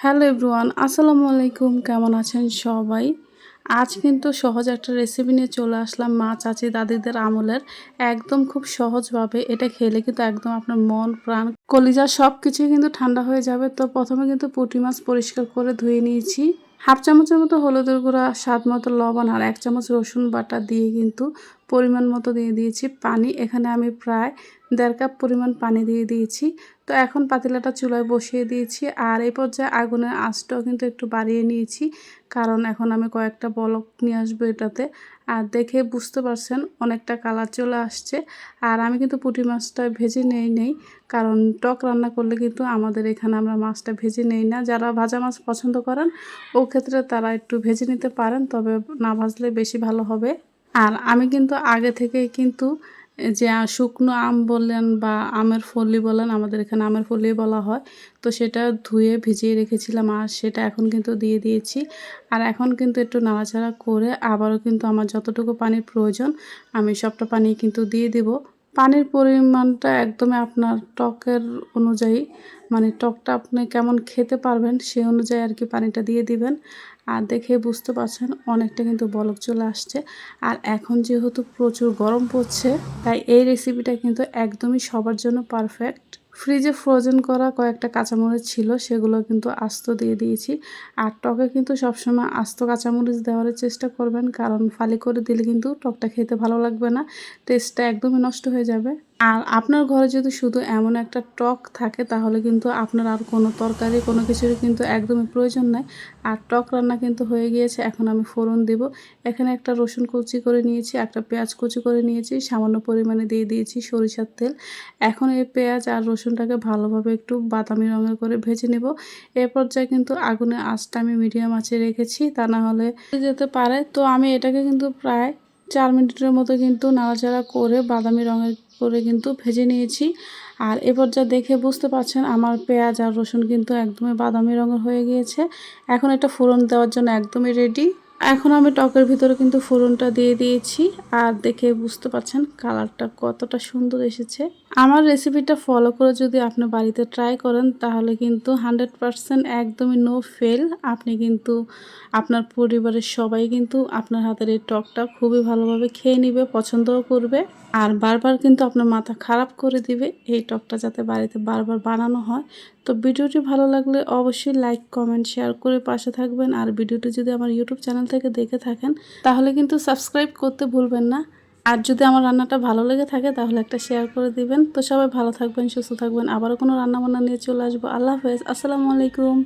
Hello everyone, আসসালামু আলাইকুম। কেমন আছেন সবাই? আজ কিন্তু সহজ একটা রেসিপি নিয়ে চলে আসলাম মা, চাচি, দাদিদের আমলের। একদম খুব সহজভাবে এটা খেলে কিন্তু একদম আপনার মন, প্রাণ, কলিজা সব কিছুই কিন্তু ঠান্ডা হয়ে যাবে। তো প্রথমে কিন্তু পুঁটি মাছ পরিষ্কার করে ধুয়ে নিয়েছি। হাফ চামচের মতো হলুদের গুঁড়া, স্বাদ মতো লবণ আর এক চামচ রসুন বাটা দিয়ে কিন্তু পরিমাণ মতো দিয়ে দিয়েছি পানি। এখানে আমি প্রায় দেড় কাপ পরিমাণ পানি দিয়ে দিয়েছি। তো এখন পাতিলাটা চুলায় বসিয়ে দিয়েছি আর এই পর্যায়ে আগুনের আঁচটাও কিন্তু একটু বাড়িয়ে নিয়েছি। কারণ এখন আমি কয়েকটা বলক নিয়ে আসব এটাতে। আর দেখে বুঝতে পারছেন অনেকটা কালার চলে আসছে। আর আমি কিন্তু পুঁটি মাছটা ভেজে নেই নেই। কারণ টক রান্না করলে কিন্তু আমাদের এখানে আমরা মাছটা ভেজে নেই না। যারা ভাজা মাছ পছন্দ করেন, ও ক্ষেত্রে তারা একটু ভেজে নিতে পারেন। তবে না ভাজলে বেশি ভালো হবে। আর আমি কিন্তু আগে থেকেই কিন্তু যে শুকনো আম বলেন বা আমের ফলি বলেন আমাদের এখানে আমের ফলি বলা হয়। তো সেটা ধুয়ে ভিজিয়ে রেখেছিলাম আর সেটা এখন কিন্তু দিয়ে দিয়েছি। আর এখন কিন্তু একটু নাড়াচাড়া করে আবারও কিন্তু আমার যতটুকু পানির প্রয়োজন, আমি সবটা পানি কিন্তু দিয়ে দিব। পানির পরিমাণটা একদমই আপনার টকের অনুযায়ী মানে টকটা আপনি কেমন খেতে পারবেন সেই অনুযায়ী আর কি পানিটা দিয়ে দিবেন। আর দেখে বুঝতে পারছেন অনেকটা কিন্তু বলক চলে আসছে। আর এখন যেহেতু প্রচুর গরম পড়ছে, তাই এই রেসিপিটা কিন্তু একদমই সবার জন্য পারফেক্ট ফ্রিজে ফ্রোজেন করা কয়েকটা কাঁচামরিচ ছিল, সেগুলো কিন্তু আস্ত দিয়ে দিয়েছি। আর টকে কিন্তু সবসময় আস্ত কাঁচামরিচ দেওয়ার চেষ্টা করবেন, কারণ ফালি করে দিলে কিন্তু টকটা খেতে ভালো লাগবে না টেস্টটা একদমই নষ্ট হয়ে যাবে। আর আপনার ঘরে যদি শুধু এমন একটা টক থাকে, তাহলে কিন্তু আপনার আর কোনো তরকারি, কোনো কিছুরই কিন্তু একদমই প্রয়োজন নাই। আর টক রান্না কিন্তু হয়ে গিয়েছে, এখন আমি ফোড়ন দিব। এখানে একটা রসুন কুচি করে নিয়েছি, একটা পেঁয়াজ কুচি করে নিয়েছি, সামান্য পরিমাণে দিয়ে দিয়েছি সরিষার তেল। এখন এই পেঁয়াজ আর রসুনটাকে ভালোভাবে একটু বাদামি রঙের করে ভেজে নেব। এ পর্যায়ে কিন্তু আগুনে আঁচটা আমি মিডিয়াম আঁচে রেখেছি, তা না হলে যেতে পারে। তো আমি এটাকে কিন্তু প্রায় চার মিনিটের মতো কিন্তু নাড়াচাড়া করে বাদামি রঙের করে কিন্তু ভেজে নিয়েছি। আর এ যা দেখে বুঝতে পারছেন আমার পেঁয়াজ আর রসুন কিন্তু একদমই বাদামি রঙের হয়ে গিয়েছে। এখন এটা ফোড়ন দেওয়ার জন্য একদমই রেডি এখন আমি টকের ভিতরে কিন্তু ফোড়নটা দিয়ে দিয়েছি। আর দেখে বুঝতে পারছেন কালারটা কতটা সুন্দর এসেছে। আমার রেসিপিটা ফলো করে যদি আপনি বাড়িতে ট্রাই করেন, তাহলে কিন্তু হান্ড্রেড পারসেন্ট একদমই নো ফেল আপনি কিন্তু আপনার পরিবারের সবাই কিন্তু আপনার হাতের এই টকটা খুবই ভালোভাবে খেয়ে নিবে, পছন্দও করবে। আর বারবার কিন্তু আপনার মাথা খারাপ করে দিবে, এই টকটা যাতে বাড়িতে বারবার বানানো হয়। তো ভিডিওটি ভালো লাগলে অবশ্যই লাইক কমেন্ট শেয়ার করে পাশে থাকবেন। আর ভিডিওটি যদি আমার ইউটিউব চ্যানেল থেকে দেখে থাকেন, তাহলে কিন্তু সাবস্ক্রাইব করতে ভুলবেন না। আর যদি আমার রান্নাটা ভালো লেগে থাকে, তাহলে একটা শেয়ার করে দিবেন। তো সবাই ভালো থাকবেন, সুস্থ থাকবেন। আবারও কোনো রান্নাবান্না নিয়ে চলে আসব। আল্লাহ হাফেজ। আসসালামু আলাইকুম।